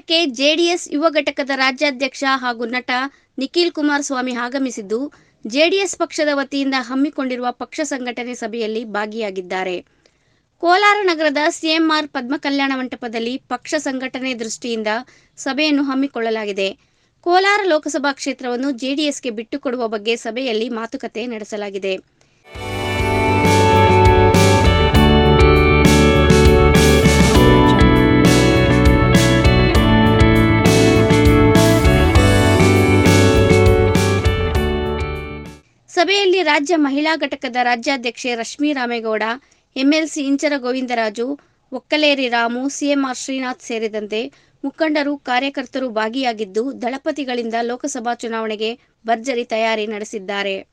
JDS ಯುವ ಘಟಕದ ರಾಜ್ಯಾಧ್ಯಕ್ಷ ಹಾಗೂ ನಟ ನಿಖಿಲ್ ಕುಮಾರಸ್ವಾಮಿ ಆಗಮಿಸಿದ್ದು, ಜೆಡಿಎಸ್ ಪಕ್ಷದ ವತಿಯಿಂದ ಹಮ್ಮಿಕೊಂಡಿರುವ ಪಕ್ಷ ಸಂಘಟನೆ ಸಭೆಯಲ್ಲಿ ಭಾಗಿಯಾಗಿದ್ದಾರೆ. ಕೋಲಾರ ನಗರದ ಸಿಎಂಆರ್ ಪದ್ಮ ಕಲ್ಯಾಣ ಮಂಟಪದಲ್ಲಿ ಪಕ್ಷ ಸಂಘಟನೆ ದೃಷ್ಟಿಯಿಂದ ಸಭೆಯನ್ನು ಹಮ್ಮಿಕೊಳ್ಳಲಾಗಿದೆ. ಕೋಲಾರ ಲೋಕಸಭಾ ಕ್ಷೇತ್ರವನ್ನು ಜೆಡಿಎಸ್ಗೆ ಬಿಟ್ಟುಕೊಡುವ ಬಗ್ಗೆ ಸಭೆಯಲ್ಲಿ ಮಾತುಕತೆ ನಡೆಸಲಾಗಿದೆ. ಸಭೆಯಲ್ಲಿ ರಾಜ್ಯ ಮಹಿಳಾ ಘಟಕದ ರಾಜ್ಯಾಧ್ಯಕ್ಷೆ ರಶ್ಮಿ ರಾಮೇಗೌಡ, ಎಂಎಲ್ಸಿ ಇಂಚರ ಗೋವಿಂದರಾಜು, ಒಕ್ಕಲೇರಿ ರಾಮು, ಸಿಎಂಆರ್ ಶ್ರೀನಾಥ್ ಸೇರಿದಂತೆ ಮುಖಂಡರು, ಕಾರ್ಯಕರ್ತರು ಭಾಗಿಯಾಗಿದ್ದು ದಳಪತಿಗಳಿಂದ ಲೋಕಸಭಾ ಚುನಾವಣೆಗೆ ಭರ್ಜರಿ ತಯಾರಿ ನಡೆಸಿದ್ದಾರೆ.